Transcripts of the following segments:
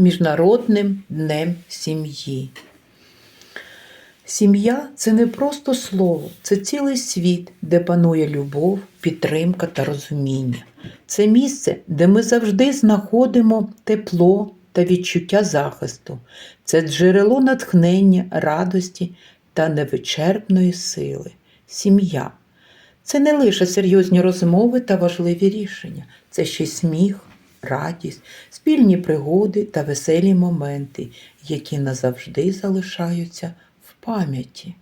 Міжнародним днем сім'ї. Сім'я це не просто слово, це цілий світ, де панує любов, підтримка та розуміння. Це місце, де ми завжди знаходимо тепло та відчуття захисту. Це джерело натхнення, радості та невичерпної сили. Сім'я це не лише серйозні розмови та важливі рішення, це ще й сміх, радість, спільні пригоди та веселі моменти, які назавжди залишаються в пам'яті.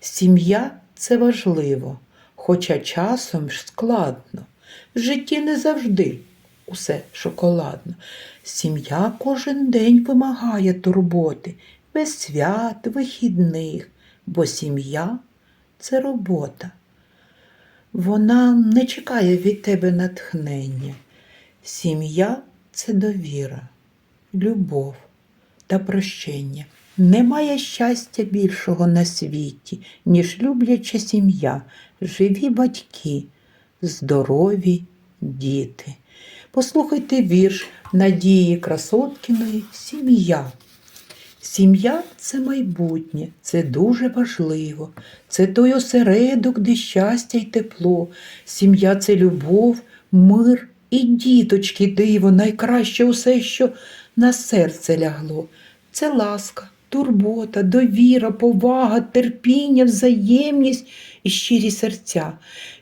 Сім'я це важливо, хоча часом складно. В житті не завжди усе шоколадно. Сім'я кожен день вимагає турботи, без свят, вихідних, бо сім'я це робота. Вона не чекає від тебе натхнення. Сім'я це довіра, любов та прощення. Немає щастя більшого на світі, ніж любляча сім'я, живі батьки, здорові діти. Послухайте вірш Надії Красоткіної Сім'я. Сім'я це майбутнє, це дуже важливо. Це той осередок, де щастя й тепло. Сім'я це любов, мир і діточки, диво, найкраще усе, що на серце лягло. Це ласка, турбота, довіра, повага, терпіння, взаємність і щирі серця.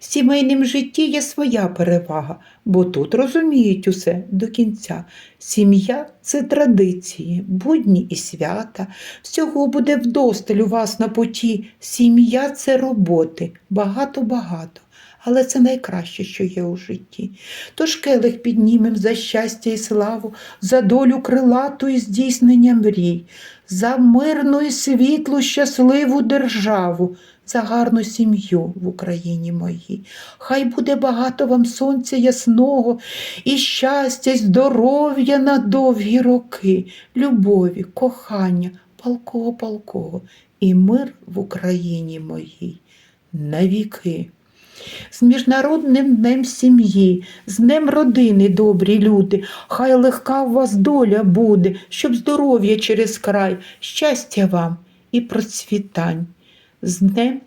В сімейнім житті є своя перевага, бо тут розуміють усе до кінця. Сім'я це традиції, будні і свята. Всього буде вдосталь у вас на поті. Сім'я це роботи, багато-багато. Але це найкраще, що є у житті. Тож келих піднімем за щастя і славу, за долю крилату і здійснення мрій, за мирну і світлу, щасливу державу, за гарну сім'ю в Україні моїй. Хай буде багато вам сонця ясного, і щастя, й здоров'я на довгі роки, любові, кохання, палкого палкого, і мир в Україні моїй навіки. З Міжнародним днем сім'ї, з Днем родини, добрі люди, хай легка у вас доля буде, щоб здоров'я через край, щастя вам і процвітань. З Днем